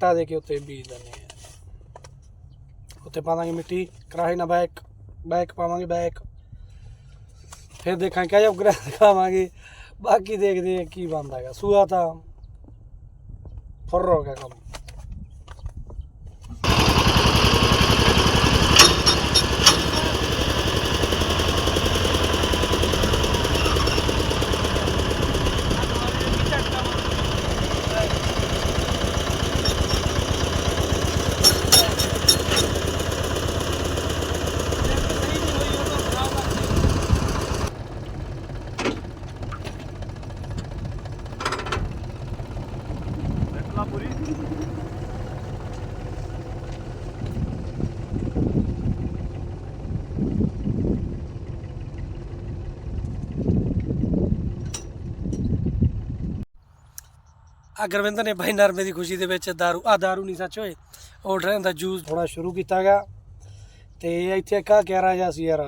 ਟਾ ਦੇ ਕੇ ਉੱਤੇ ਬੀਜ ਦਿੰਦੇ ਆ ਉੱਤੇ ਪਾਵਾਂਗੇ ਮਿੱਟੀ ਕਰਾਹੀ ਨਾਲ ਬੈਕ ਬੈਕ ਪਾਵਾਂਗੇ ਬੈਕ। ਫਿਰ ਦੇਖਾਂਗੇ ਕਿਆ ਉਗਰਾ ਦਿਖਾਵਾਂਗੇ ਬਾਕੀ ਦੇਖਦੇ ਆ ਕੀ ਬਣਦਾ ਹੈਗਾ। ਸੂਆ ਤਾਂ ਫੁਰ ਹੋ ਗਿਆ ਕੰਮ। ਆ ਗੁਰਵਿੰਦਰ ਨੇ ਭਾਈ ਨਰਮੇ ਦੀ ਖੁਸ਼ੀ ਦੇ ਵਿੱਚ दारू ਆ दारू ਨਹੀਂ ਸੱਚ ਹੋਏ ਆਰਡਰ ਦਾ ਜੂਸ ਥੋੜਾ ਸ਼ੁਰੂ ਕੀਤਾਗਾ ਤੇ ਇੱਥੇ ਕਾ ਕਹਿ ਰਿਹਾ ਸੀ ਯਾਰ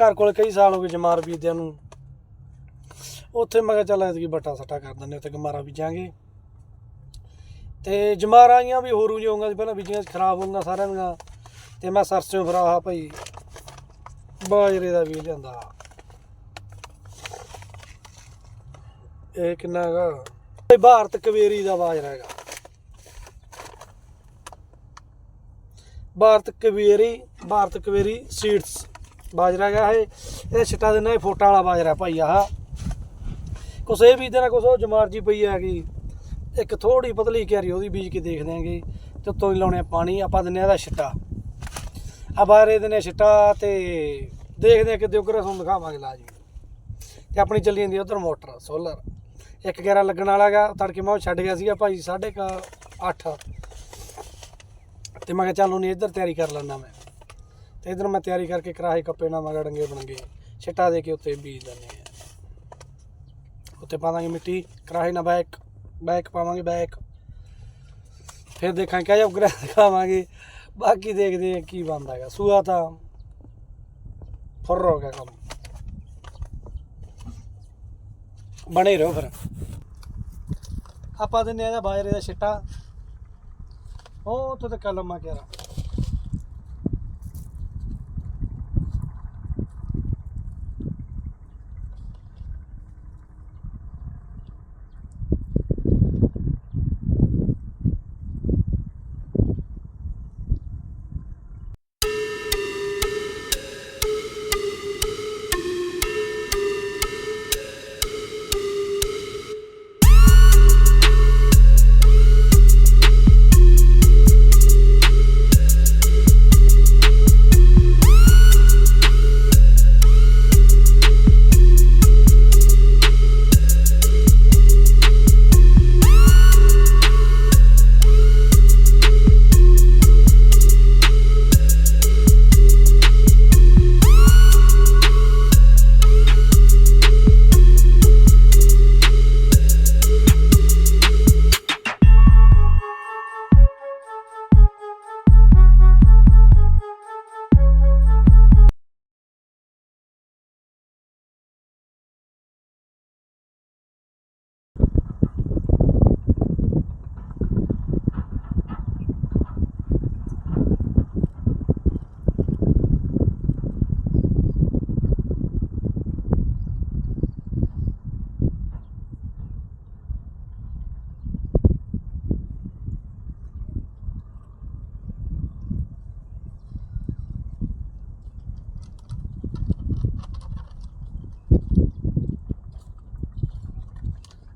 ਘਰ ਕੋਲ ਕਈ ਸਾਲ ਹੋ ਗਏ ਜਮਾਰ ਬੀਜਦਿਆਂ ਨੂੰ ਉੱਥੇ ਮੈਂ ਕਿਹਾ ਚੱਲ ਐਤਕੀ ਬੱਟਾ ਸੱਟਾ ਕਰ ਦਿੰਦੇ ਉੱਥੇ ਗਮਾਰਾ ਬੀਜਾਂਗੇ ਤੇ ਜਮਾਰਾਂ ਆਈਆਂ ਵੀ ਹੋਰ ਹੀ ਹੋਊਗਾ ਪਹਿਲਾਂ ਬੀਜੀਆਂ ਖਰਾਬ ਹੋਣਗੀਆਂ ਸਾਰਿਆਂ ਦੀਆਂ ਤੇ ਮੈਂ ਸਰਸੋਂ ਫਿਰ ਆਹ ਭਾਈ ਬਾਜਰੇ ਦਾ ਬੀਜ ਲਿਆਂਦਾ ਇਹ ਕਿੰਨਾ ਹੈਗਾ ਇਹ ਭਾਰਤ ਕਵੇਰੀ ਦਾ ਬਾਜਰਾ ਹੈਗਾ ਭਾਰਤ ਕਵੇਰੀ ਭਾਰਤ ਕਵੇਰੀ ਸੀਡਸ ਬਾਜਰਾ ਹੈਗਾ ਇਹ। ਇਹ ਛਟਾ ਦੇਣਾ ਇਹ ਫੋਟਾਂ ਵਾਲਾ ਬਾਜਰਾ ਭਾਈ ਆਹ। ਕੁਛ ਇਹ ਬੀਜਦੇ ਨਾ ਕੁਛ ਉਹ ਜਮਾਰ ਜੀ ਪਈ ਹੈਗੀ ਇੱਕ ਥੋੜੀ ਪਤਲੀ ਕਿਆਰੀ ਉਹਦੀ ਬੀਜ ਕੇ ਦੇਖ ਦਿਆਂਗੇ, ਤੇ ਉੱਤੋਂ ਹੀ ਲਾਉਣੇ ਪਾਣੀ, ਆਪਾਂ ਦਿੰਨੇ ਆ ਇਹਦਾ ਛਿੱਟਾ ਆ ਬਾਰੇ ਦਿੰਨੇ ਆ ਛਿੱਟਾ ਤੇ ਦੇਖਦੇ ਆ ਕਿਤੇ ਉਗਰੇ, ਤੁਹਾਨੂੰ ਦਿਖਾਵਾਂਗੇ ਲਾ ਜੀ ਤੇ ਆਪਣੀ ਚੱਲੀ ਜਾਂਦੀ ਉਧਰ ਮੋਟਰ, ਸੋਲਰ। ਇੱਕ ਗੇਰਾ ਲੱਗਣ ਵਾਲਾ ਹੈਗਾ ਤੜਕੇ ਮੈਂ ਉਹ ਛੱਡ ਗਿਆ ਸੀਗਾ ਭਾਈ 8:30 ਤੇ ਮੈਂ ਕਿਹਾ ਚੱਲ ਉਹਨੇ ਇੱਧਰ ਤਿਆਰੀ ਕਰ ਲੈਣਾ ਮੈਂ। ਤੇ ਇੱਧਰ ਮੈਂ ਤਿਆਰੀ ਕਰਕੇ ਕਰਾਹੇ ਕੱਪੇ ਨਾ ਮਗਾ ਡੰਗੇ ਬਣਗੇ ਛਿੱਟਾ ਦੇ ਕੇ ਉੱਤੇ ਬੀਜ ਦਿੰਦੇ ਆ ਉੱਤੇ ਪਾਵਾਂਗੇ ਮਿੱਟੀ ਕਰਾਹੀ ਨਾ ਬੈਕ ਬੈਕ ਪਾਵਾਂਗੇ ਬੈਕ। ਫਿਰ ਦੇਖਾਂਗੇ ਕਿਆ ਉਗਰਾ ਦਿਖਾਵਾਂਗੇ ਬਾਕੀ ਦੇਖਦੇ ਆ ਕੀ ਬਣਦਾ ਹੈਗਾ। ਸੂਆ ਤਾਂ ਫੁਰ ਹੋ ਗਿਆ ਕੰਮ। ਬਣੇ ਰਹੋ ਫਿਰ। ਆਪਾਂ ਦਿੰਨੇ ਆ ਇਹਦਾ ਬਾਜਰੇ ਦਾ ਛਿੱਟਾ। ਉਹ ਉੱਥੇ ਤੇ ਕਲਮ ਆ ਗਿਆ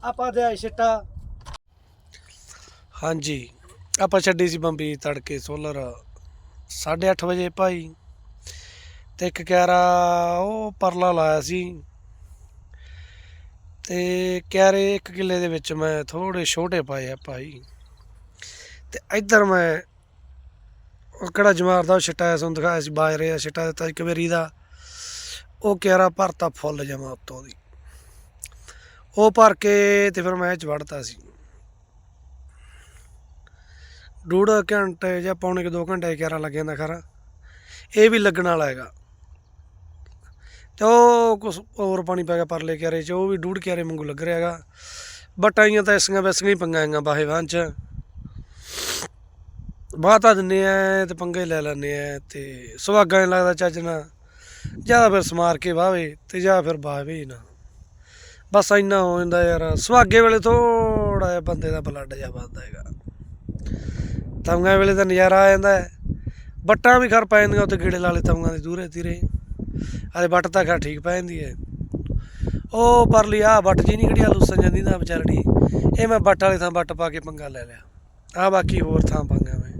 ਆਪਾਂ ਤੇ ਛਿੱਟਾ। ਹਾਂਜੀ, ਆਪਾਂ ਛੱਡੀ ਸੀ ਬੰਬੀ ਤੜਕੇ ਸੋਲਰ 8:30 ਵਜੇ ਭਾਈ ਤੇ ਇੱਕ ਕਿਆਰਾ ਉਹ ਪਰਲਾ ਲਾਇਆ ਸੀ। ਤੇ ਕਿਆਰੇ ਇੱਕ ਕਿੱਲੇ ਦੇ ਵਿੱਚ ਮੈਂ ਥੋੜੇ ਛੋਟੇ ਪਾਏ ਆ ਭਾਈ। ਤੇ ਇੱਧਰ ਮੈਂ ਉਹ ਕਿਹੜਾ ਜਮਾਰ ਦਾ ਉਹ ਛਿੱਟਾ ਐ ਤੁਹਾਨੂੰ ਦਿਖਾਇਆ ਸੀ, ਬਾਜਰੇ ਦਾ ਛਿੱਟਾ ਦਿੱਤਾ ਸੀ ਕਵੇਰੀ ਦਾ। ਉਹ ਕਿਆਰਾ ਭਰਤਾ ਫੁੱਲ ਜਮਾ ਉੱਤੋਂ ਦੀ। ਉਹ ਭਰ ਕੇ ਤੇ ਫਿਰ ਮੈਂ ਇਹ ਚ ਵੜਤਾ ਸੀ। ਡੂਢ ਘੰਟੇ ਜਾਂ ਪੌਣੇ ਕਿ 2 ਘੰਟੇ ਕਿਆਰਾ ਲੱਗ ਜਾਂਦਾ ਖਰਾ। ਇਹ ਵੀ ਲੱਗਣ ਵਾਲਾ ਹੈਗਾ। ਤੇ ਉਹ ਕੁਛ ਹੋਰ ਪਾਣੀ ਪੈ ਗਿਆ ਪਰਲੇ ਕਿਆਰੇ ਚ, ਉਹ ਵੀ ਡੂਢ ਕਿਆਰੇ ਵਾਂਗੂ ਲੱਗ ਰਿਹਾ ਹੈਗਾ। ਬਟਾਈਆਂ ਤਾਂ ਇਸੀਆਂ ਵੈਸੀਆਂ ਹੀ ਪੰਗਾਂ ਹੈਗੀਆਂ ਬਾਹੇ ਵਾਂ ਚ। ਬਾਤਾ ਦਿੰਨੇ ਆ ਤੇ ਪੰਗੇ ਲੈ ਲੈਂਦੇ ਆ ਤੇ ਸੁਹਾਗਾ ਨਹੀਂ ਲੱਗਦਾ ਚੱਜ ਨਾਲ। ਜਾਂ ਫਿਰ ਸਮਾਰ ਕੇ ਵਾਵੇ ਤੇ ਜਾਂ ਫਿਰ ਬਾਵੇ ਹੀ ਨਾ। ਬਸ ਇੰਨਾ ਹੋ ਜਾਂਦਾ ਯਾਰ। ਸੁਹਾਗੇ ਵੇਲੇ ਥੋੜਾ ਜਿਹਾ ਬੰਦੇ ਦਾ ਬਲੱਡ ਜਿਹਾ ਵੱਧਦਾ ਹੈਗਾ। ਤੰਗਾਂ ਵੇਲੇ ਤਾਂ ਨਜ਼ਾਰਾ ਆ ਜਾਂਦਾ ਹੈ। ਬੱਟਾਂ ਵੀ ਖਰ ਪੈ ਜਾਂਦੀਆਂ ਉੱਤੇ ਗੇੜੇ ਲਾਲੇ ਤੰਗਾਂ ਦੇ ਦੂਰੇ ਤੀਰੇ। ਆਲੇ ਬੱਟ ਤਾਂ ਖਰ ਠੀਕ ਪੈ ਜਾਂਦੀ ਹੈ। ਉਹ ਪਰਲੀ ਆ ਬੱਟ ਜੀ ਨਹੀਂ ਖੜੀ ਲੁੱਸਣ ਜਾਂਦੀ ਨਾ ਵਿਚਾਰੜੀ। ਇਹ ਮੈਂ ਬੱਟ ਵਾਲੇ ਥਾਂ ਬੱਟ ਪਾ ਕੇ ਪੰਗਾ ਲੈ ਲਿਆ। ਆ ਬਾਕੀ ਹੋਰ ਥਾਂ ਪੰਗਾ ਮੈਂ।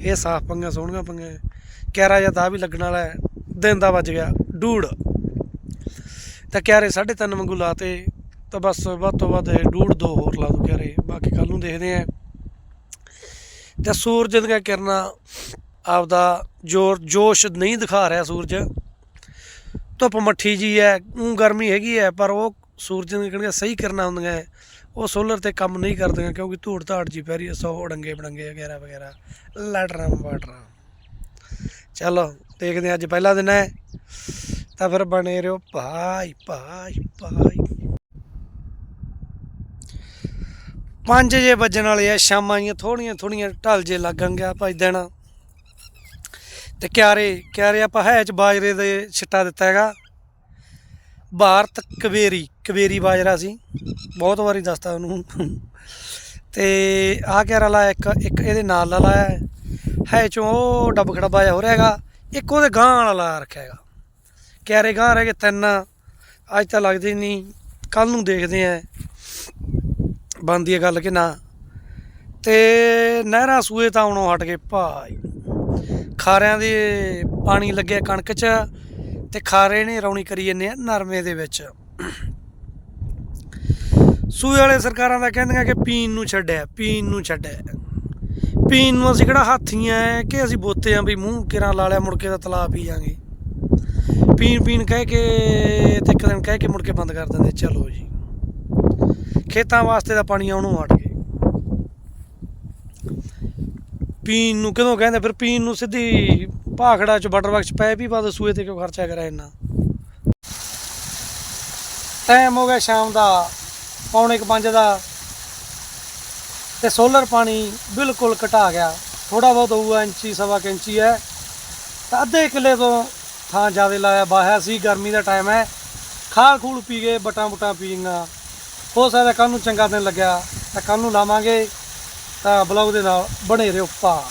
ਇਹ ਸਾਫ਼ ਪੰਗਾ, ਸੋਹਣੀਆਂ ਪੰਗਾ। ਕਿਆਰਾ ਜਾਂ ਦਾ ਵੀ ਲੱਗਣ ਵਾਲਾ ਹੈ। ਦਿਨ ਦਾ ਵੱਜ ਗਿਆ। ਡੂੜ। ਤਾਂ ਕਿਆਰੇ 3.5 ਵਾਂਗੂ ਲਾਤੇ ਤਾਂ ਬਸ ਵੱਧ ਤੋਂ ਵੱਧ ਇਹ ਡੂੜ ਦੋ ਹੋਰ ਲਾ ਦੋ ਕਿਆਰੇ ਬਾਕੀ ਕੱਲ ਨੂੰ ਦੇਖਦੇ ਆਂ ਤੇ ਸੂਰਜ ਦੀਆਂ ਕਿਰਨਾਂ ਆਪਦਾ ਜੋਰ, ਜੋਸ਼ ਨਹੀਂ ਦਿਖਾ ਰਿਹਾ ਸੂਰਜ। ਧੁੱਪ ਮੱਠੀ ਜੀ ਹੈ ਉਹ ਗਰਮੀ ਹੈਗੀ ਹੈ, ਪਰ ਉਹ ਸੂਰਜ ਦੀਆਂ ਕਿਹੜੀਆਂ ਸਹੀ ਕਿਰਨਾਂ ਹੁੰਦੀਆਂ ਹੈ। ਉਹ ਸੋਲਰ ਤੇ ਕੰਮ ਨਹੀਂ ਕਰਦੀਆਂ ਕਿਉਂਕਿ ਧੂੜ ਧਾੜ ਜੀ ਪੈ ਰਹੀ ਹੈ, ਸੌ ਡੰਗੇ ਬੜੰਗੇ ਵਗੈਰਾ ਵਗੈਰਾ ਲਟਰਾਂ ਬਾਟਰਾਂ ਚਲੋ, ਦੇਖਦੇ ਹਾਂ ਅੱਜ ਪਹਿਲਾ ਦਿਨ ਹੈ। ਤਾਂ ਫਿਰ ਬਣੇ ਰਹੋ ਭਾਈ ਭਾਈ ਭਾਈ। 5 ਜੇ ਵੱਜਣ ਵਾਲੇ ਆ, ਸ਼ਾਮਾਂ ਦੀਆਂ ਥੋੜੀਆਂ ਥੋੜੀਆਂ ਢਲ ਜੇ ਲੱਗਣਗੇ ਭਾਈ ਦਿਨ। ਤੇ ਕਿਆਰੇ ਕਿਆਰੇ ਆਪਾਂ ਹੈ ਚ ਬਾਜਰੇ ਦੇ ਛਿੱਟਾ ਦਿੱਤਾ ਹੈਗਾ। ਭਾਰਤ ਕਵੇਰੀ ਕਵੇਰੀ ਬਾਜਰਾ ਸੀ। ਬਹੁਤ ਵਾਰੀ ਦੱਸਤਾ ਉਹਨੂੰ। ਤੇ ਆਹ ਕਿਆਰਾ ਲਾਇਆ, ਇੱਕ ਇੱਕ ਇਹਦੇ ਨਾਲ ਦਾ ਲਾਇਆ। ਹੈ। ਚੋਂ ਉਹ ਡੱਬ ਖੜੱਬਾ ਜਿਹਾ ਹੋ ਰਿਹਾ ਹੈਗਾ। ਇੱਕ ਉਹਦੇ ਗਾਂ ਵਾਲਾ ਲਾ ਰੱਖਿਆ ਹੈਗਾ। ਕਿਆਰੇ ਗਾਂ ਰਹਿ ਗਏ ਤਿੰਨ। ਅੱਜ ਤਾਂ ਲੱਗਦੇ ਨਹੀਂ। ਕੱਲ ਨੂੰ ਦੇਖਦੇ ਆਂ। ਬਣਦੀ ਹੈ ਗੱਲ ਕਿ ਨਾ। ਤੇ ਨਹਿਰਾਂ ਸੂਏ ਤਾਂ ਆਉਣੋਂ ਹਟ ਗਏ ਭਾਈ। ਖਾਰਿਆਂ ਦੇ ਪਾਣੀ ਲੱਗਿਆ ਕਣਕ 'ਚ ਤੇ ਖਾਰੇ ਨੇ ਰੌਣੀ ਕਰੀ ਜੰਨੇ ਆ ਨਰਮੇ ਦੇ ਵਿੱਚ। ਸੂਏ ਵਾਲੇ ਸਰਕਾਰਾਂ ਦਾ ਕਹਿੰਦੀਆਂ ਕਿ ਪੀਣ ਨੂੰ ਛੱਡਿਆ, ਪੀਣ ਨੂੰ ਛੱਡਿਆ। ਪੀਣ ਨੂੰ ਅਸੀਂ ਕਿਹੜਾ ਹਾਥੀਆਂ ਐ ਕਿ ਅਸੀਂ ਬੋਤੇ ਆਂ ਵੀ ਮੂੰਹ ਕਿਰਾਂ ਲਾ ਲਿਆ ਮੁੜ ਕੇ ਤਾਂ ਤਲਾ ਪੀ ਜਾਾਂਗੇ ਪੀਣ ਪੀਣ ਕਹਿ ਕੇ ਤੇ ਇੱਕ ਦਿਨ ਕਹਿ ਕੇ ਮੁੜ ਕੇ ਬੰਦ ਕਰ ਦਿੰਦੇ, ਚਲੋ ਜੀ। ਖੇਤਾਂ ਵਾਸਤੇ ਤਾਂ ਪਾਣੀ ਆਉਣੋਂ ਹਟ ਗਏ। ਪੀਣ ਨੂੰ ਕਦੋਂ ਕਹਿੰਦੇ, ਫਿਰ ਪੀਣ ਨੂੰ ਸਿੱਧੀ ਭਾਖੜਾ ਚ ਬਟਰ ਬਾਕਸ ਪੈ ਵੀ ਬਾਦ ਸੂਏ ਤੇ ਕਿਉਂ ਖਰਚਾ ਕਰਿਆ ਇੰਨਾ? ਟਾਈਮ ਹੋ ਗਿਆ ਸ਼ਾਮ ਦਾ, ਪੌਣੇ 5 ਦਾ, ਤੇ ਸੋਲਰ ਪਾਣੀ ਬਿਲਕੁਲ ਘਟਾ ਗਿਆ। ਥੋੜਾ ਬਹੁਤ ਹੋਊਗਾ ਇੰਚੀ, ਸਵਾ ਕੁ ਇੰਚੀ ਹੈ। ਤਾਂ ਅੱਧੇ ਕਿੱਲੇ ਤੋਂ ਥਾਂ ਜ਼ਿਆਦਾ ਲਾਇਆ ਬਾਹਿਆ ਸੀ, ਗਰਮੀ ਦਾ ਟਾਈਮ ਹੈ। ਖਾਲ ਖੂਲ ਪੀ ਗਏ, ਬਟਾਂ ਬਟਾਂ ਪੀਂਗਾ ਹੋ ਸਕਦਾ ਕੱਲ ਨੂੰ ਚੰਗਾ ਦਿਨ ਲੱਗਿਆ, ਤਾਂ ਕੱਲ ਨੂੰ ਲਾਵਾਂਗੇ, ਤਾਂ ਬਲੌਗ ਦੇ ਨਾਲ ਬਣੇ ਰਹੋ ਪਾ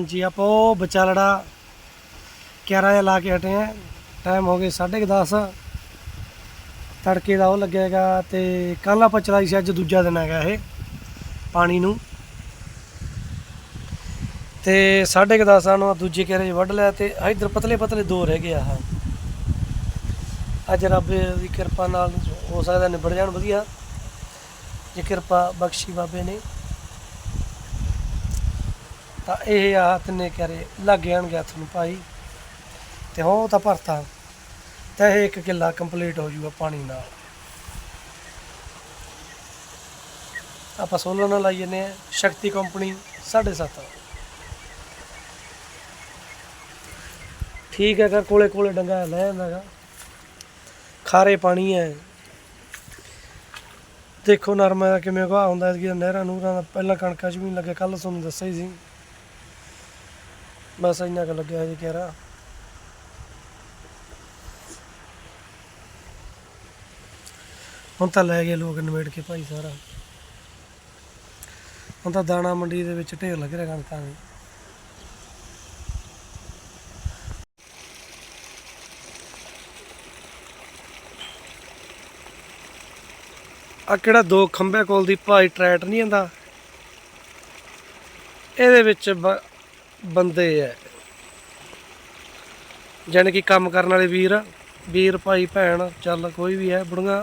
ਹਾਂਜੀ, ਆਪਾਂ ਉਹ ਵਿਚਾਲੜਾ ਕਿਆਰਾ ਜਿਹਾ ਲਾ ਕੇ ਹਟੇ ਆ। ਟਾਈਮ ਹੋ ਗਏ 10:30 ਤੜਕੇ ਦਾ ਉਹ ਲੱਗੇਗਾ ਤੇ ਕੱਲ ਆਪਾਂ ਚਲਾਈ ਸੀ ਅੱਜ ਦੂਜਾ ਦਿਨ ਹੈਗਾ ਇਹ, ਪਾਣੀ ਨੂੰ। ਤੇ 10:30 ਨੂੰ ਦੂਜੇ ਕਿਆਰੇ 'ਚ ਵੱਢ ਲਿਆ ਤੇ ਇਧਰ ਪਤਲੇ ਪਤਲੇ ਦੋ ਰਹਿ ਗਏ ਆ। ਅੱਜ ਰੱਬ ਦੀ ਕਿਰਪਾ ਨਾਲ ਹੋ ਸਕਦਾ ਨਿਬੜ ਜਾਣ ਵਧੀਆ। ਜੇ ਕਿਰਪਾ ਬਖਸ਼ੀ ਬਾਬੇ ਨੇ। ਤਾਂ ਇਹ ਆ ਤਿੰਨੇ ਕਿਆਰੇ ਲੱਗ ਜਾਣਗੇ ਹੱਥ ਨੂੰ ਭਾਈ। ਤੇ ਹੋ ਤਾਂ ਭਰਤਾ। ਤਾਂ ਇਹ ਇੱਕ ਕਿੱਲਾ ਕੰਪਲੀਟ ਹੋ ਜੂਗਾ ਪਾਣੀ ਨਾਲ। ਆਪਾਂ ਸੋਲਰ ਨਾਲ ਲਾਈ ਜੰਨੇ ਆ ਸ਼ਕਤੀ ਕੰਪਨੀ 7.5 ਠੀਕ ਹੈ ਕਰ ਕੋਲੇ ਕੋਲੇ ਡੰਗਾ ਲੈ ਜਾਂਦਾਗਾ ਖਾਰੇ ਪਾਣੀ ਹੈ। ਦੇਖੋ ਨਰਮਾ ਦਾ ਕਿਵੇਂ ਘਾਹ ਹੁੰਦਾ ਕਿ ਨਹਿਰਾਂ ਨੂਰਾਂ ਦਾ ਪਹਿਲਾਂ ਕਣਕਾਂ 'ਚ ਵੀ ਨੀ ਲੱਗਿਆ ਕੱਲ ਤੁਹਾਨੂੰ ਦੱਸਿਆ ਹੀ ਸੀ। ਬਸ ਇੰਨਾ ਕੁ ਲੱਗਿਆ ਜੀ ਕਿਹੜਾ। ਹੁਣ ਤਾਂ ਲੈ ਗਏ ਲੋਕ ਨਿਬੇੜ ਕੇ ਭਾਈ ਸਾਰਾ। ਹੁਣ ਤਾਂ ਦਾਣਾ ਮੰਡੀ ਦੇ ਵਿੱਚ ਢੇਰ ਲੱਗ ਰਿਹਾ ਕਣਕਾਂ ਦੇ। ਆ ਕਿਹੜਾ ਦੋ ਖੰਭੇ ਕੋਲ ਦੀ ਭਾਈ ਟਰੈਟ ਨਹੀਂ ਆਂਦਾ ਇਹਦੇ ਵਿੱਚ ਬੰਦੇ ਐ। ਜਾਣੀ ਕਿ ਕੰਮ ਕਰਨ ਵਾਲੇ ਵੀਰ ਵੀਰ, ਭਾਈ, ਭੈਣ, ਚੱਲ ਕੋਈ ਵੀ ਹੈ ਬੁੜੀਆਂ।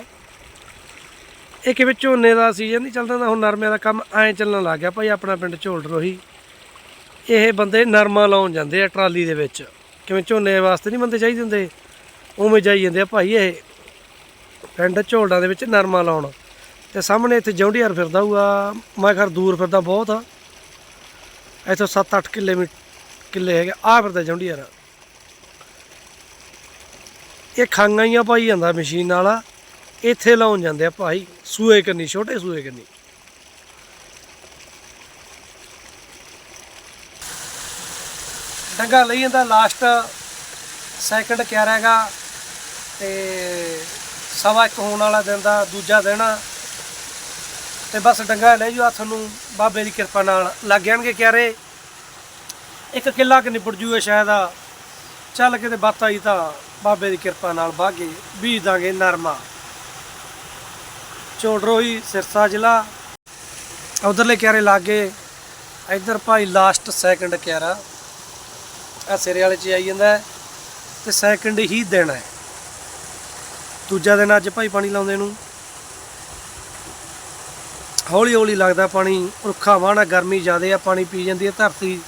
ਇਹ ਕਿਵੇਂ ਝੋਨੇ ਦਾ ਸੀਜ਼ਨ ਨਹੀਂ ਚੱਲਦਾ ਹੁੰਦਾ, ਹੁਣ ਨਰਮੇ ਦਾ ਕੰਮ ਐਂ ਚੱਲਣ ਲੱਗ ਗਿਆ ਭਾਈ, ਆਪਣਾ ਪਿੰਡ ਝੋਲ ਰੋਹੀ। ਇਹ ਬੰਦੇ ਨਰਮਾ ਲਾਉਣ ਜਾਂਦੇ ਆ ਟਰਾਲੀ ਦੇ ਵਿੱਚ। ਕਿਵੇਂ ਝੋਨੇ ਵਾਸਤੇ ਨਹੀਂ ਬੰਦੇ ਚਾਹੀਦੇ ਹੁੰਦੇ। ਉਵੇਂ ਜਾਈ ਜਾਂਦੇ ਆ ਭਾਈ ਇਹ। ਪਿੰਡ ਝੋਲਡਾ ਦੇ ਵਿੱਚ ਨਰਮਾ ਲਾਉਣ। ਤੇ ਸਾਹਮਣੇ ਇੱਥੇ ਜੌਂਡੀਆਰ ਫਿਰਦਾ ਹੋਊਗਾ। ਮੈਂ ਘਰ ਦੂਰ ਫਿਰਦਾ ਬਹੁਤ। ਆ ਇੱਥੋਂ 7-8 ਕਿੱਲੇ ਮੀ ਕਿੱਲੇ ਹੈਗੇ। ਆਹ ਫਿਰਦਾ ਜੌਂਡੀਆਰ ਇਹ ਖਾਂਗਾ ਹੀ ਆ ਭਾਈ ਜਾਂਦਾ ਮਸ਼ੀਨ ਨਾਲ। ਇੱਥੇ ਲਾਉਣ ਜਾਂਦੇ ਆ ਭਾਈ। ਸੂਏ ਕੰਨੀ, ਛੋਟੇ ਸੂਏ ਕੰਨੀ। ਡੰਗਾ ਲਈ ਜਾਂਦਾ। ਲਾਸਟ ਸੈਕਿੰਡ ਕਿਆ ਹੈਗਾ ਤੇ ਸਵਾ ਇੱਕ ਹੋਣ ਵਾਲਾ ਦਿਨ ਦਾ ਦੂਜਾ ਦਿਨ। ਤੇ ਬਸ ਡੰਗਾ ਲੈ ਜੂ ਆ ਤੁਹਾਨੂੰ ਬਾਬੇ ਦੀ ਕਿਰਪਾ ਨਾਲ ਲੱਗ ਜਾਣਗੇ ਕਿਆਰੇ। ਇੱਕ ਕਿੱਲਾ ਕਿ ਨਿਪਟ ਜੂਏ ਸ਼ਾਇਦ ਆ। ਚੱਲ ਕਿਤੇ ਬਾਤ ਆਈ ਤਾਂ ਬਾਬੇ ਦੀ ਕਿਰਪਾ ਨਾਲ ਬਾਗੇ, ਬੀਜ ਦਾਂਗੇ ਨਰਮਾ। ਚੋੜਰੋਹੀ ਸਿਰਸਾ ਜ਼ਿਲ੍ਹਾ। ਉਧਰਲੇ ਕਿਆਰੇ ਲਾਗੇ ਇੱਧਰ ਭਾਈ ਲਾਸਟ ਸੈਕਿੰਡ ਕਿਆਰਾ। ਆ ਸਿਰੇ ਵਾਲੇ ਚ ਆਈ ਜਾਂਦਾ ਹੈ ਤੇ ਸੈਕੰਡ ਹੀ ਦਿਨ ਹੈ। ਦੂਜਾ ਦਿਨ ਅੱਜ ਭਾਈ ਪਾਣੀ ਲਾਉਂਦੇ ਨੂੰ। ਹੌਲੀ ਹੌਲੀ ਲੱਗਦਾ ਪਾਣੀ, ਰੁੱਖਾ ਵਾਣਾ ਗਰਮੀ ਜ਼ਿਆਦੇ ਆ, ਪਾਣੀ ਪੀ ਜਾਂਦੀ ਹੈ ਧਰਤੀ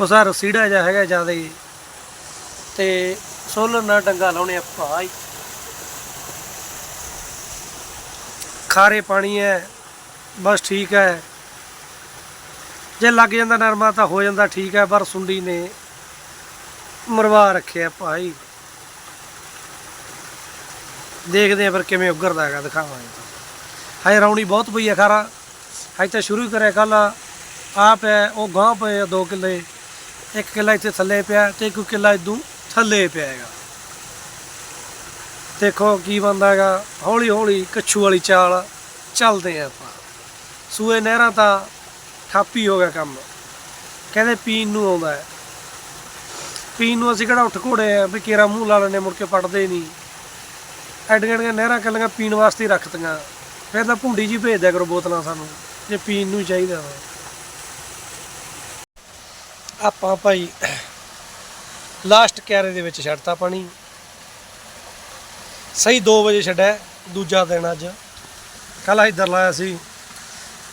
ਉਹ ਸਾਰ ਸੀੜਾ ਜਿਹਾ ਹੈਗਾ ਜ਼ਿਆਦੇ। ਤੇ ਸੋਲਰ ਨਾਲ ਡੰਗਾ ਲਾਉਣੇ ਆਪਾਂ ਭਾਈ ਖਾਰੇ ਪਾਣੀ ਹੈ, ਬਸ ਠੀਕ ਹੈ। ਜੇ ਲੱਗ ਜਾਂਦਾ ਨਰਮਾ ਤਾਂ ਹੋ ਜਾਂਦਾ ਠੀਕ ਹੈ, ਪਰ ਸੁੰਡੀ ਨੇ ਮਰਵਾ ਰੱਖਿਆ ਭਾਈ ਦੇਖਦੇ ਆ ਫਿਰ ਕਿਵੇਂ ਉੱਗਰਦਾ ਹੈਗਾ, ਦਿਖਾਵਾਂਗੇ। ਹਾਏ ਰੌਣੀ ਬਹੁਤ ਪਈ ਹੈ ਖਾਰਾ। ਹਾਈ ਤਾਂ ਸ਼ੁਰੂ ਹੀ ਕਰਿਆ ਕੱਲ। ਆ ਪਿਆ, ਉਹ ਗਾਂ ਪਏ ਆ ਦੋ ਕਿੱਲੇ। ਇੱਕ ਕਿੱਲਾ ਇੱਥੇ ਥੱਲੇ ਪਿਆ ਤੇ ਇੱਕ ਕਿੱਲਾ ਇਦੋਂ ਥੱਲੇ ਪਿਆ ਹੈਗਾ। ਦੇਖੋ ਕੀ ਬੰਦਾ ਹੈਗਾ। ਹੌਲੀ ਹੌਲੀ ਕੱਛੂ ਵਾਲੀ ਚਾਲ ਚੱਲਦੇ ਆ ਆਪਾਂ। ਸੂਏ ਨਹਿਰਾਂ ਤਾਂ ਠਾਪੀ ਹੋ ਗਿਆ ਕੰਮ। ਕਹਿੰਦੇ ਪੀਣ ਨੂੰ ਆਉਂਦਾ ਹੈ। ਪੀਣ ਨੂੰ ਅਸੀਂ ਕਿਹੜਾ ਉੱਠ ਘੋੜੇ ਆ, ਵੀ ਕੇਰਾ ਮੂੰਹ ਲਾ ਲੈਣੇ ਮੁੜ ਕੇ ਪੜਦੇ ਨਹੀਂ। ਐਡੀਆਂ ਐਡੀਆਂ ਨਹਿਰਾਂ ਕੱਲੀਆਂ ਪੀਣ ਵਾਸਤੇ ਹੀ ਰੱਖਤੀਆਂ। ਫਿਰ ਤਾਂ ਭੁੰਡੀ ਜੀ ਭੇਜ ਦਿਆ ਕਰੋ ਬੋਤਲਾਂ ਸਾਨੂੰ, ਜੇ ਪੀਣ ਨੂੰ ਹੀ ਚਾਹੀਦਾ ਵਾ। ਆਪਾਂ ਭਾਈ ਲਾਸਟ ਕੈਰੇ ਦੇ ਵਿੱਚ ਛੱਡਤਾ ਪਾਣੀ। ਸਹੀ 2 ਵਜੇ ਛੱਡਿਆ, ਦੂਜਾ ਦਿਨ ਅੱਜ। ਕੱਲ ਇੱਧਰ ਲਾਇਆ ਸੀ।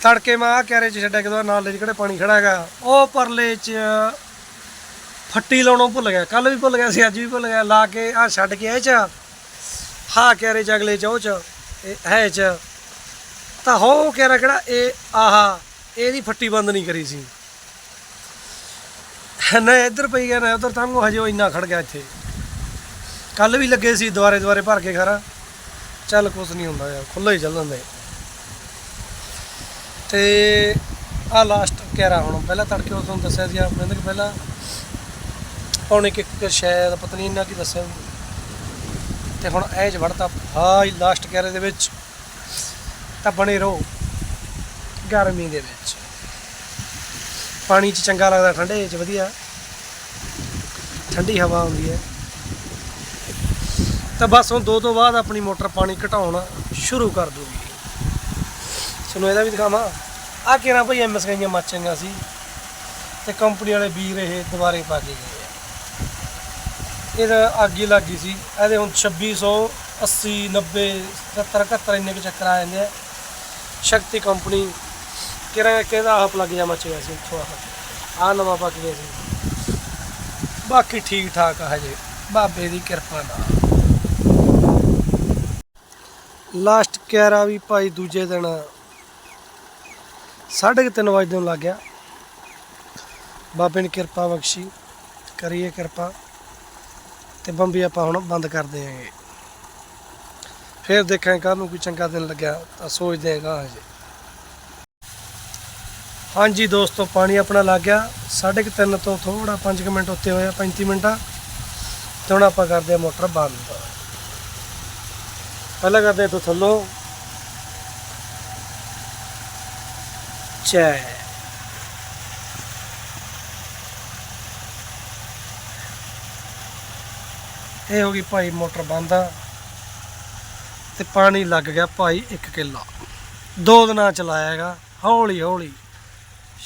ਤੜਕੇ ਮੈਂ ਆ ਕੈਰੇ ਚ ਛੱਡਿਆ ਕਿਦੋਂ ਨਾਲੇ 'ਚ ਕਿਹੜੇ ਪਾਣੀ ਖੜਾ ਹੈਗਾ। ਉਹ ਪਰਲੇ ਚ ਫੱਟੀ ਲਾਉਣੋਂ ਭੁੱਲ ਗਿਆ ਕੱਲ ਵੀ ਭੁੱਲ ਗਿਆ ਸੀ, ਅੱਜ ਵੀ ਭੁੱਲ ਗਿਆ। ਲਾ ਕੇ ਆ ਛੱਡ ਕੇ ਇਹ ਚ ਹਾਂ ਕੈਰੇ ਚ ਅਗਲੇ ਚ, ਉਹ ਚ, ਇਹ ਹੈ ਚ। ਤਾਂ ਹੋ ਕੈਰਾ ਕਿਹੜਾ, ਇਹ ਆਹਾ, ਇਹਦੀ ਫੱਟੀ ਬੰਦ ਨਹੀਂ ਕਰੀ ਸੀ। ਨਾ ਇੱਧਰ ਪਈ ਗਿਆ ਨਾ ਉਧਰ ਤੰਗੋ ਹਜੇ ਇੰਨਾ ਖੜ ਗਿਆ ਇੱਥੇ। ਕੱਲ ਵੀ ਲੱਗੇ ਸੀ ਦੁਆਰੇ ਦੁਆਰੇ ਭਰ ਕੇ ਖਰਾ ਚੱਲ ਕੁਛ ਨਹੀਂ ਹੁੰਦਾ ਯਾਰ ਖੁੱਲਾ ਹੀ ਚੱਲ ਜਾਂਦਾ। ਤੇ ਆ ਲਾਸਟ ਕਹਿਰਾ ਹੁਣ, ਪਹਿਲਾਂ ਤੜਕੇ ਉਹ ਤੁਹਾਨੂੰ ਦੱਸਿਆ ਸੀ ਆ ਕਿ ਪਹਿਲਾਂ ਪੌਣੇ ਕਿ ਇੱਕ ਸ਼ਾਇਦ ਪਤਨੀ ਨਹੀਂ ਇੰਨਾ ਕੀ ਦੱਸਿਆ। ਤੇ ਹੁਣ ਇਹ ਚ ਵੜਤਾ ਹਾਈ ਲਾਸਟ ਕਹਿਰੇ ਦੇ ਵਿੱਚ। ਤਾਂ ਬਣੇ ਰਹੋ ਗਰਮੀ ਦੇ ਵਿੱਚ। ਪਾਣੀ 'ਚ ਚੰਗਾ ਲੱਗਦਾ, ਠੰਡੇ 'ਚ ਵਧੀਆ। ਠੰਡੀ ਹਵਾ ਆਉਂਦੀ ਹੈ। ਤਾਂ ਬਸ ਹੁਣ ਦੋ ਤੋਂ ਬਾਅਦ ਆਪਣੀ ਮੋਟਰ ਪਾਣੀ ਘਟਾਉਣਾ ਸ਼ੁਰੂ ਕਰ ਦੂਗੀ। ਤੁਹਾਨੂੰ ਇਹਦਾ ਵੀ ਦਿਖਾਵਾਂ। ਆ ਕਿਹੜਾ ਭਈ ਐਮਐਸ ਗਈਆਂ ਮੱਚੀਆਂ ਸੀ। ਤੇ ਕੰਪਨੀ ਵਾਲੇ ਵੀਰ ਇਹ ਦੁਬਾਰੇ ਪਾ ਕੇ ਗਏ ਇਹਦਾ ਅੱਗ ਹੀ ਲੱਗੀ ਸੀ। ਇਹਦੇ ਹੁਣ 2680 90 70 71 ਇੰਨੇ ਕੁ ਚੱਕਰ ਆ ਜਾਂਦੇ ਆ। ਸ਼ਕਤੀ ਕੰਪਨੀ, ਕਿਹੜਾ ਕਿਹਦਾ ਆਪ ਲੱਗ ਜਾ ਮੱਚ ਗਿਆ ਸੀ ਉੱਥੋਂ ਆਹ ਆ ਨਵਾਂ ਪੱਕ ਗਿਆ ਸੀ। ਬਾਕੀ ਠੀਕ ਠਾਕ ਆ ਹਜੇ। ਬਾਬੇ ਦੀ ਕਿਰਪਾ ਨਾਲ। ਲਾਸਟ ਕਿਆਰਾ ਵੀ ਭਾਈ ਦੂਜੇ ਦਿਨ ਸਾਢੇ ਕੁ ਤਿੰਨ ਵਜੇ ਨੂੰ ਲੱਗ ਗਿਆ। ਬਾਬੇ ਨੇ ਕਿਰਪਾ ਬਖਸ਼ੀ। ਕਰੀਏ ਕਿਰਪਾ। ਤੇ ਬੰਬੀ ਆਪਾਂ ਹੁਣ ਬੰਦ ਕਰ ਦੇਵਾਂਗੇ ਫਿਰ ਦੇਖਾਂਗੇ ਕੱਲ ਨੂੰ ਕੋਈ ਚੰਗਾ ਦਿਨ ਲੱਗਿਆ ਤਾਂ ਸੋਚਦੇ ਹਾਂ ਹਾਂ ਹਜੇ ਹਾਂਜੀ ਦੋਸਤੋ, ਪਾਣੀ ਆਪਣਾ ਲੱਗ ਗਿਆ। ਸਾਢੇ ਕੁ ਤਿੰਨ ਤੋਂ ਥੋੜਾ 5 ਮਿੰਟ ਉੱਤੇ ਹੋਇਆ 35 ਮਿੰਟਾਂ। ਤੇ ਹੁਣ ਆਪਾਂ ਕਰਦੇ ਹਾਂ ਮੋਟਰ ਬੰਦ। ਪਹਿਲਾਂ ਕਰਦੇ ਹਾਂ ਇੱਥੋਂ ਥੱਲੋਂ। ਚੈ। ਇਹ ਹੋ ਗਈ ਭਾਈ ਮੋਟਰ ਬੰਦ। ਆ ਤੇ ਪਾਣੀ ਲੱਗ ਗਿਆ ਭਾਈ 1 ਕਿੱਲਾ। ਦੋ ਦਿਨਾਂ ਚਲਾਇਆ ਹੈਗਾ, ਹੌਲੀ ਹੌਲੀ।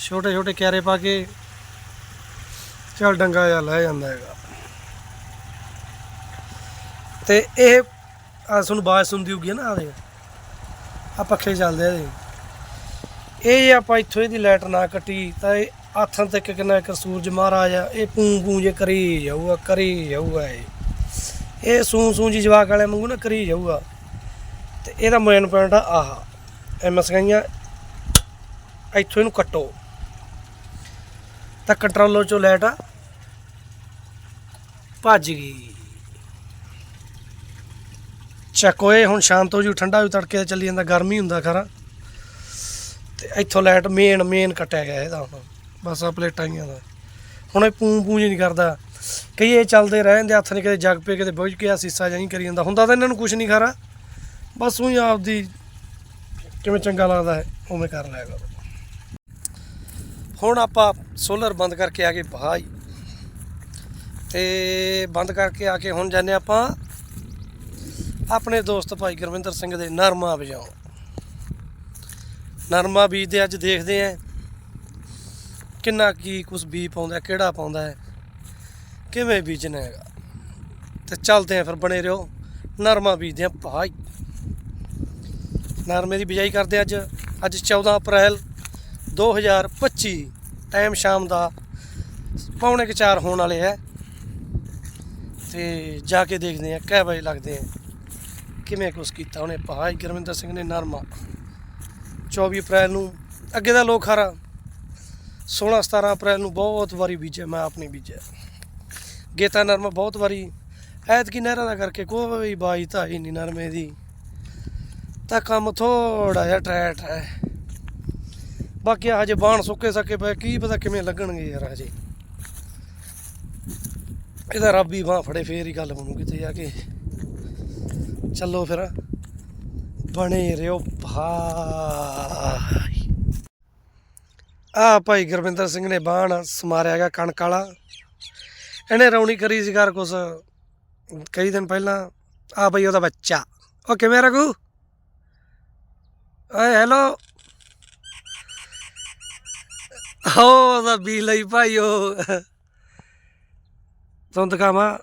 ਛੋਟੇ ਛੋਟੇ ਕਿਆਰੇ ਪਾ ਕੇ ਚੱਲ ਡੰਗਾ ਜਿਹਾ ਲੈ ਜਾਂਦਾ ਹੈਗਾ। ਤੇ ਇਹ ਆ ਤੁਹਾਨੂੰ ਬਾਜ਼ ਸੁਣਦੀ ਹੋਊਗੀ ਨਾ ਆ ਦੇ ਆ ਪੱਖੇ ਚੱਲਦੇ ਆ ਇਹਦੇ ਇਹ ਜੇ ਆਪਾਂ ਇੱਥੋਂ ਇਹਦੀ ਲਾਈਟ ਨਾ ਕੱਟੀ ਤਾਂ ਇਹ ਆਥਾਂ ਤੱਕ ਕਿੰਨਾ ਇੱਕ ਸੂਰਜ ਮਹਾਰਾਜ ਆ, ਇਹ ਪੂੰ ਪੂੰ ਜੇ ਕਰੀ ਜਾਊਗਾ ਕਰੀ ਜਾਊਗਾ ਇਹ। ਇਹ ਸੂ ਸੂੰ ਜੀ ਜਵਾਕ ਵਾਲੇ ਵਾਂਗੂ ਨਾ ਕਰੀ ਜਾਊਗਾ। ਤੇ ਇਹਦਾ ਮੇਨ ਪੁਆਇੰਟ ਆ ਆਹ ਐਮਐਸ ਗਈਆਂ, ਇੱਥੋਂ ਇਹਨੂੰ ਕੱਟੋ। ਤਾਂ ਕੰਟਰੋਲਰ ਚੋਂ ਲਾਈਟ ਆ, ਭੱਜ ਗਈ। ਚੱਕੋ ਇਹ ਹੁਣ ਸ਼ਾਂਤ ਹੋ ਜੂ, ਠੰਡਾ ਵੀ ਤੜਕੇ ਤੇ ਚੱਲੀ ਜਾਂਦਾ, ਗਰਮੀ ਹੁੰਦਾ ਖਰਾ। ਤੇ ਇੱਥੋਂ ਲਾਈਟ ਮੇਨ ਮੇਨ ਕੱਟਿਆ ਗਿਆ ਇਹਦਾ ਹੁਣ। ਬਸ ਆ ਪਲੇਟਾਂ ਹੀ ਦਾ। ਹੁਣ ਇਹ ਪੂੰ ਪੂੰ ਨਹੀਂ ਕਰਦਾ। ਕਈ ਇਹ ਚੱਲਦੇ ਰਹਿੰਦੇ, ਹੱਥ ਨੇ ਕਿਤੇ ਜਗ ਪੇ ਕਿਤੇ ਬੁੱਝ ਗਿਆ, ਸੀਸਾ ਜਾਂ ਕਰੀ ਜਾਂਦਾ। ਹੁੰਦਾ ਤਾਂ ਇਹਨਾਂ ਨੂੰ ਕੁਝ ਨਹੀਂ ਖਰਾ। ਬਸ ਉਹੀ ਆਪਦੀ ਕਿਵੇਂ ਚੰਗਾ ਲੱਗਦਾ ਹੈ, ਉਵੇਂ ਕਰ ਲਿਆ ਕਰੋ। ਹੁਣ ਆਪਾਂ ਸੋਲਰ ਬੰਦ ਕਰਕੇ ਆ ਗਏ ਭਾਈ ਤੇ ਬੰਦ ਕਰਕੇ ਆ ਕੇ ਹੁਣ ਜਾਂਦੇ ਆਪਾਂ ਆਪਣੇ ਦੋਸਤ ਭਾਈ ਗੁਰਵਿੰਦਰ ਸਿੰਘ ਦੇ ਨਰਮਾ ਵਜਾਉਣ। ਨਰਮਾ ਬੀਜਦੇ ਅੱਜ ਦੇਖਦੇ ਆਂ ਕਿੰਨਾ ਕੀ ਕੁਛ ਬੀ ਪਾਉਂਦਾ, ਕਿਹੜਾ ਪਾਉਂਦਾ ਹੈ, ਕਿਵੇਂ ਬੀਜਣਾ ਹੈਗਾ। ਤੇ ਚੱਲਦੇ ਆਂ ਫਿਰ ਬਣੇ ਰਹੋ, ਨਰਮਾ ਬੀਜਦੇ ਆਂ ਭਾਈ ਨਰਮੇ ਦੀ ਬਿਜਾਈ ਕਰਦੇ ਅੱਜ। ਅੱਜ 14 ਅਪ੍ਰੈਲ 2025 ਟਾਈਮ ਸ਼ਾਮ ਦਾ ਪੌਣੇ ਕੁ ਚਾਰ ਹੋਣ ਵਾਲੇ ਹੈ ਤੇ ਜਾ ਕੇ ਦੇਖਦੇ ਆਂ, ਕਿਹ ਵਜੇ ਲੱਗਦੇ ਆ। ਕਿਵੇਂ ਕੁਛ ਕੀਤਾ ਉਹਨੇ ਭਾਈ ਗੁਰਵਿੰਦਰ ਸਿੰਘ ਨੇ ਨਰਮਾ। 24 ਅਪ੍ਰੈਲ ਨੂੰ ਅੱਗੇ ਦਾ ਲੋਕ ਹਰਾ। 16 17 ਅਪ੍ਰੈਲ ਨੂੰ ਬਹੁਤ ਵਾਰੀ ਬੀਜਿਆ, ਮੈਂ ਆਪਣੀ ਬੀਜਿਆ। ਗੇਤਾ ਨਰਮਾ ਬਹੁਤ ਵਾਰੀ, ਐਤਕੀ ਨਹਿਰਾਂ ਦਾ ਕਰਕੇ ਕੋਈ ਬਾਈ ਤਾਂ ਹੀ ਨਹੀਂ ਨਰਮੇ ਦੀ। ਤਾਂ ਕੰਮ ਥੋੜਾ ਜਿਹਾ ਟਰੈਟ ਹੈ। ਬਾਕੀ ਹਜੇ ਬਾਣ ਸੁੱਕੇ ਸਕੇ ਪਏ, ਕੀ ਪਤਾ ਕਿਵੇਂ ਲੱਗਣਗੇ ਯਾਰ ਹਜੇ ਇਹਦਾ ਰੱਬ ਹੀ ਬਾਹ ਫੜੇ, ਫੇਰ ਹੀ ਗੱਲ ਬਣੂ ਕਿਤੇ ਜਾ ਕੇ। ਚੱਲੋ ਫਿਰ। ਬਣੇ ਰਿਓ ਭਾਈ। ਆ ਭਾਈ ਗੁਰਵਿੰਦਰ ਸਿੰਘ ਨੇ ਬਾਣ ਸਮਾਰਿਆਗਾ ਕਣਕ ਵਾਲਾ। ਇਹਨੇ ਰੌਣੀ ਕਰੀ ਸੀ ਘਰ ਕੁਛ, ਕਈ ਦਿਨ ਪਹਿਲਾਂ। ਆ ਬਈ ਉਹਦਾ ਬੱਚਾ। ਉਹ ਕਿਵੇਂ ਰਗੂ ਓਏ ਹੈਲੋ ਹੋ ਉਹਦਾ ਬੀ ਲਈ ਭਾਈ ਉਹ। ਤੁਹਾਨੂੰ ਦਿਖਾਵਾਂ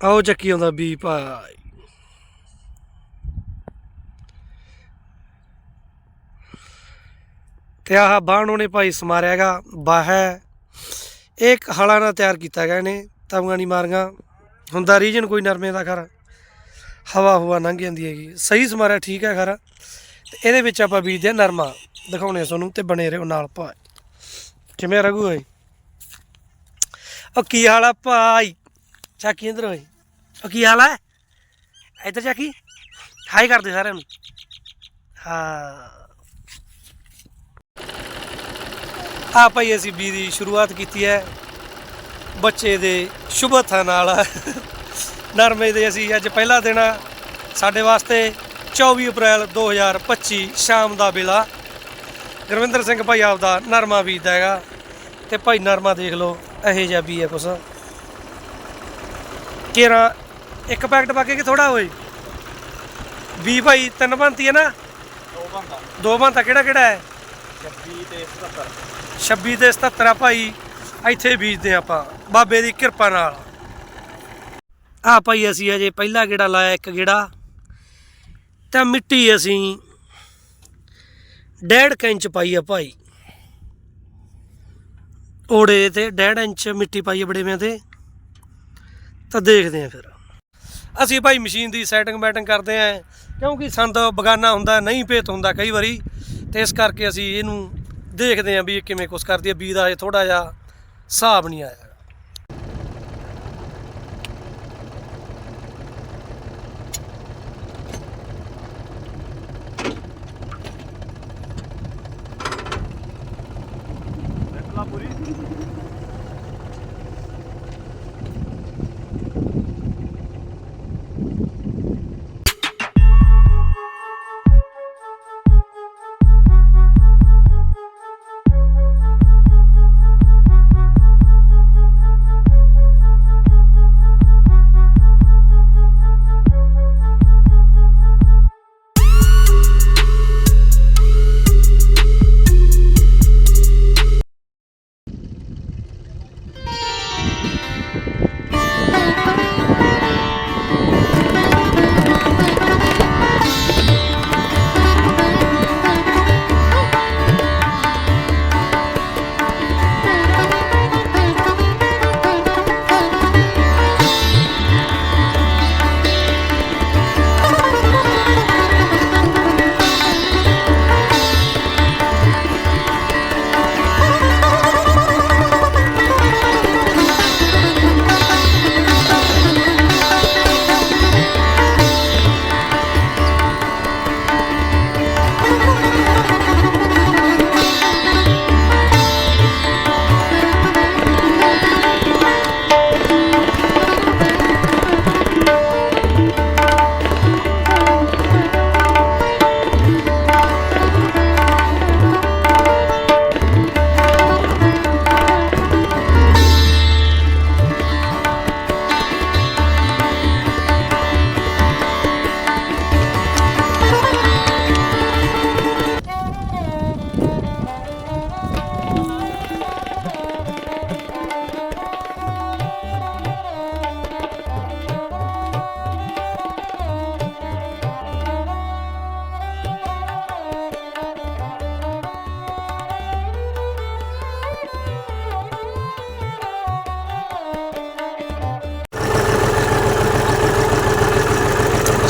ਆਓ, ਚੱਕੀ ਆਉਂਦਾ ਬੀ ਭਾਈ। ਤੇ ਆਹ ਬਾਣ ਉਹਨੇ ਭਾਈ ਸਮਾਰਿਆਗਾ ਬਾਹੈ ਇੱਕ ਹਲਾ ਨਾਲ ਤਿਆਰ ਕੀਤਾ ਗਿਆ ਇਹਨੇ ਤਵੀਆਂ ਨਹੀਂ ਮਾਰੀਆਂ। ਹੁੰਦਾ ਰੀਜਨ ਕੋਈ ਨਰਮੇ ਦਾ ਖਰ। ਹਵਾ ਹਵਾ ਲੰਘ ਜਾਂਦੀ ਹੈਗੀ। ਸਹੀ ਸਮਾਰਿਆ ਠੀਕ ਹੈ ਖਰਾ। ਤੇ ਇਹਦੇ ਵਿੱਚ ਆਪਾਂ ਬੀਜਦੇ ਹਾਂ ਨਰਮਾ। ਦਿਖਾਉਣੇ ਆ ਤੁਹਾਨੂੰ ਤੇ ਬਣੇ ਰਹੋ ਨਾਲ ਭਾਈ ਕਿਵੇਂ ਰਗੂ ਓਏ ਉਹ ਕੀ ਹਾਲ ਆ ਭਾਈ? ਚਾਕੀ ਇੰਦਰ ਓਏ ਉਹ ਕੀ ਹਾਲ ਹੈ ਇੱਧਰ ਚਾਕੀ। ਹਾਈ ਕਰਦੇ ਸਾਰਿਆਂ ਨੂੰ। ਹਾਂ। ਆ ਭਾਈ, ਅਸੀਂ ਬੀ ਦੀ ਸ਼ੁਰੂਆਤ ਕੀਤੀ ਹੈ। ਬੱਚੇ ਦੇ ਸ਼ੁਭ ਨਾਲ। ਨਰਮੇ ਦੇ ਅਸੀਂ ਅੱਜ ਪਹਿਲਾ ਦਿਨ ਆ। ਸਾਡੇ ਵਾਸਤੇ 24 ਅਪ੍ਰੈਲ 2025 ਸ਼ਾਮ ਦਾ ਵੇਲਾ। ਗੁਰਵਿੰਦਰ ਸਿੰਘ ਭਾਈ ਆਪਦਾ ਨਰਮਾ ਬੀਜਦਾ ਹੈਗਾ। ਤੇ ਭਾਈ ਨਰਮਾ ਦੇਖ ਲਓ ਇਹੋ ਜਿਹਾ ਵੀ ਹੈ ਕੁਛ। ਕੇਰਾ ਇੱਕ ਪੈਕਟ ਬਾਕੀ ਕਿ ਥੋੜਾ ਹੋਏ ਵੀ ਭਾਈ ਤਿੰਨ ਬੰਤੀ ਹੈ ਨਾ? ਦੋ ਬੰਦਾ ਦੋ ਬੰਤਾ ਕਿਹੜਾ ਕਿਹੜਾ ਹੈ? 26 ਤੇ 77 26 ਤੇ 77 ਆ ਭਾਈ। ਇੱਥੇ ਬੀਜਦੇ ਆਪਾਂ। ਬਾਬੇ ਦੀ ਕਿਰਪਾ ਨਾਲ। ਆ ਭਾਈ ਅਸੀਂ ਅਜੇ ਪਹਿਲਾ ਗੇੜਾ ਲਾਇਆ, ਇੱਕ ਗੇੜਾ। ਤਾਂ ਮਿੱਟੀ ਅਸੀਂ ਡੇਢ ਕੁ ਇੰਚ ਪਾਈ ਆ ਭਾਈ। ਓੜੇ ਤੇ ਡੇਢ ਇੰਚ ਮਿੱਟੀ ਪਾਈ ਆ ਬੜੇਵੇਂ ਤੇ। ਤਾਂ ਦੇਖਦੇ ਆ ਫਿਰ। ਅਸੀਂ ਭਾਈ ਮਸ਼ੀਨ ਦੀ ਸੈਟਿੰਗ ਬੈਟਿੰਗ ਕਰਦੇ ਆ, ਕਿਉਂਕਿ ਸੰਦ ਬਗਾਨਾ ਹੁੰਦਾ, ਨਹੀਂ ਭੇਤ ਹੁੰਦਾ ਕਈ ਵਾਰੀ। ਤੇ ਇਸ ਕਰਕੇ ਅਸੀਂ ਇਹਨੂੰ ਦੇਖਦੇ ਆ ਵੀ ਇਹ ਕਿਵੇਂ ਕੁਛ ਕਰਦੀ ਹੈ ਬੀ ਦਾ ਇਹ ਥੋੜਾ ਜਿਹਾ ਹਿਸਾਬ ਨਹੀਂ ਆਇਆ।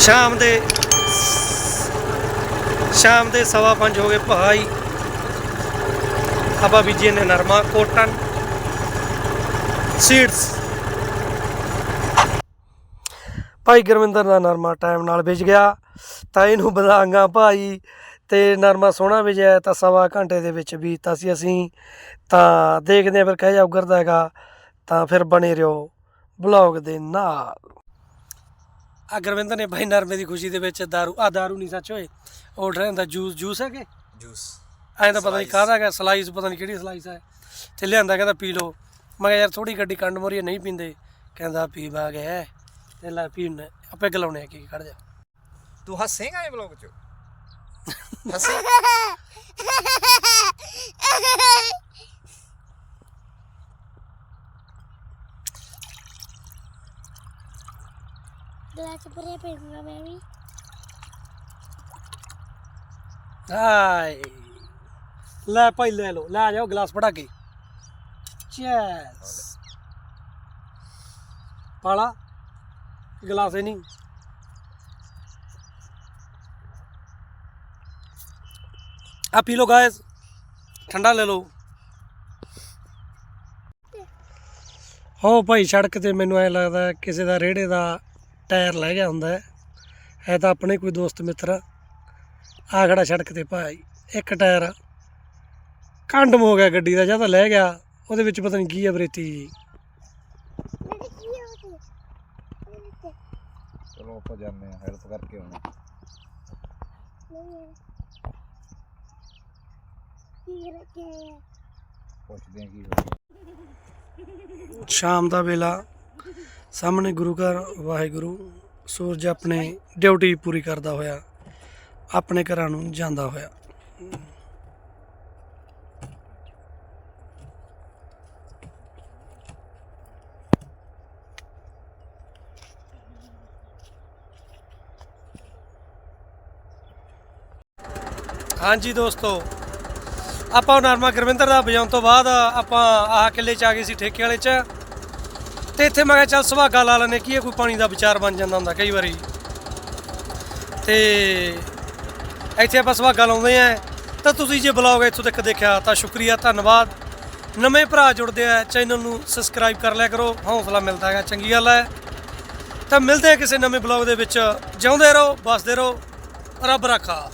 ਸ਼ਾਮ ਦੇ ਸ਼ਾਮ ਦੇ ਸਵਾ ਪੰਜ ਹੋ ਗਏ ਭਾਈ। ਆਪਾਂ ਬੀਜੇ ਨੇ ਨਰਮਾ ਕੋਟਨ। ਸੀਡਸ ਭਾਈ ਗੁਰਵਿੰਦਰ ਦਾ ਨਰਮਾ ਟਾਈਮ ਨਾਲ ਵਿਜ ਗਿਆ। ਤਾਂ ਇਹਨੂੰ ਵਧਾਂਗਾ ਭਾਈ। ਤੇ ਨਰਮਾ ਸੋਹਣਾ ਵਿਜਿਆ ਤਾਂ ਸਵਾ ਘੰਟੇ ਦੇ ਵਿੱਚ ਬੀਜਤਾ ਸੀ ਅਸੀਂ। ਤਾਂ ਦੇਖਦੇ ਹਾਂ ਫਿਰ ਕਹਿ ਜਾ ਉਗਰਦਾ ਹੈਗਾ। ਤਾਂ ਫਿਰ ਬਣੇ ਰਹੋ ਬਲੌਗ ਦੇ ਨਾਲ। ਆ ਗੁਰਵਿੰਦਰ ਨੇ ਭਾਈ ਨਰਮੇ ਦੀ ਖੁਸ਼ੀ ਦੇ ਵਿੱਚ दारू ਆ दारू ਨਹੀਂ ਸੱਚ ਓਏ ਆਰਡਰ ਹੁੰਦਾ ਜੂਸ ਜੂਸ ਹੈ ਕਿ ਜੂਸ ਐਂ ਤਾਂ ਪਤਾ ਨਹੀਂ ਕਾਹਦਾ ਹੈਗਾ ਸਲਾਈਸ ਪਤਾ ਨਹੀਂ ਕਿਹੜੀ ਸਲਾਈਸ ਹੈ ਤੇ ਲਿਆਂਦਾ ਕਹਿੰਦਾ ਪੀ ਲਓ ਮੈਂ ਕਿਹਾ ਯਾਰ ਥੋੜੀ ਗੱਡੀ ਕੰਡ ਮੋਰੀ ਨਹੀਂ ਪੀਂਦੇ ਕਹਿੰਦਾ ਪੀ ਬਾ ਗਿਆ ਤੇ ਲੈ ਪੀਣ ਆਪੇ ਗਲਾਉਣੇ ਆ ਕੀ ਖੜ ਜਾ ਤੂੰ ਹੱਸੇਗਾ ਇਹ ਵਲੌਗ ਚ ਹੱਸੇ ਗਲਾਸ ਭਰਿਆ ਪੀਊਂਗਾ ਮੈਂ ਵੀ ਹਾਏ ਲੈ ਭਾਈ ਲੈ ਲਓ ਲੈ ਜਾਓ ਗਲਾਸ ਫੜਾ ਕੇ ਚੈਸ ਪਾਲਾ ਗਲਾਸ ਹੀ ਨਹੀਂ ਆ ਪੀ ਲਓ ਗਾਇਸ ਠੰਡਾ ਲੈ ਲਓ ਹੋ ਭਾਈ ਸੜਕ ਤੇ ਮੈਨੂੰ ਐ ਲੱਗਦਾ ਕਿਸੇ ਦਾ ਰੇੜੇ ਦਾ ਟਾਇਰ ਲੈ ਗਿਆ ਹੁੰਦਾ ਹੈ। ਤਾਂ ਆਪਣੇ ਕੋਈ ਦੋਸਤ ਮਿੱਤਰ ਆ। ਖੜਾ ਸੜਕ ਤੇ ਭਾਈ ਇੱਕ ਟਾਇਰ ਕੰਡਮ ਹੋ ਗਿਆ ਗੱਡੀ ਦਾ ਜਾਂ ਤਾਂ ਲੈ ਗਿਆ ਉਹਦੇ ਵਿੱਚ ਪਤਾ ਨਹੀਂ ਕੀ ਆ ਬਰੇਤੀ ਮੇਰੇ ਕੀ ਹੋ ਗਿਆ? ਚਲੋ ਆਪਾਂ ਜਾਂਦੇ ਆ ਹੈਲਪ ਕਰਕੇ ਆਉਣਾ ਕੀ ਰੱਖਿਆ ਪੁੱਛਦੇ ਆ ਕੀ ਹੋ ਸ਼ਾਮ ਦਾ ਵੇਲਾ। ਸਾਹਮਣੇ ਗੁਰੂ ਘਰ, ਵਾਹਿਗੁਰੂ, ਸੂਰਜ ਆਪਣੇ ਡਿਊਟੀ ਪੂਰੀ ਕਰਦਾ ਹੋਇਆ, ਆਪਣੇ ਘਰਾਂ ਨੂੰ ਜਾਂਦਾ ਹੋਇਆ। ਹਾਂਜੀ ਦੋਸਤੋ, ਆਪਾਂ ਨਰਮਾ ਗੁਰਵਿੰਦਰ ਦਾ ਵਜਾਉਣ ਤੋਂ ਬਾਅਦ ਆਪਾਂ ਆਹ ਕਿੱਲੇ ਚ ਆ ਗਏ ਸੀ ਠੇਕੇ ਵਾਲੇ ਚ। ਤੇ ਇੱਥੇ ਮੈਂ ਕਿਹਾ ਚੱਲ ਸੁਹਾਗਾ ਲਾ ਲੈਨੇ ਕੀ ਇਹ ਕੋਈ ਪਾਣੀ ਦਾ ਵਿਚਾਰ ਬਣ ਜਾਂਦਾ ਹੁੰਦਾ ਕਈ ਵਾਰੀ। ਤੇ ਇੱਥੇ ਆਪਾਂ ਸੁਹਾਗਾ ਲਾਉਂਦੇ ਆ ਤਾਂ ਤੁਸੀਂ ਜੇ ਬਲੌਗ ਇੱਥੋਂ ਤੱਕ ਦੇਖਿਆ ਤਾਂ ਸ਼ੁਕਰੀਆ, ਧੰਨਵਾਦ। ਨਵੇਂ ਭਰਾ ਜੁੜਦੇ ਆ ਚੈਨਲ ਨੂੰ ਸਬਸਕ੍ਰਾਈਬ ਕਰ ਲਿਆ ਕਰੋ। ਹੌਸਲਾ ਮਿਲਦਾ ਹੈਗਾ, ਚੰਗੀ ਗੱਲ ਹੈ। ਤਾਂ ਮਿਲਦੇ ਆ ਕਿਸੇ ਨਵੇਂ ਬਲੌਗ ਦੇ ਵਿੱਚ। ਜਿਉਂਦੇ ਰਹੋ ਬਸਦੇ ਰਹੋ। ਰੱਬ ਰੱਖਾ।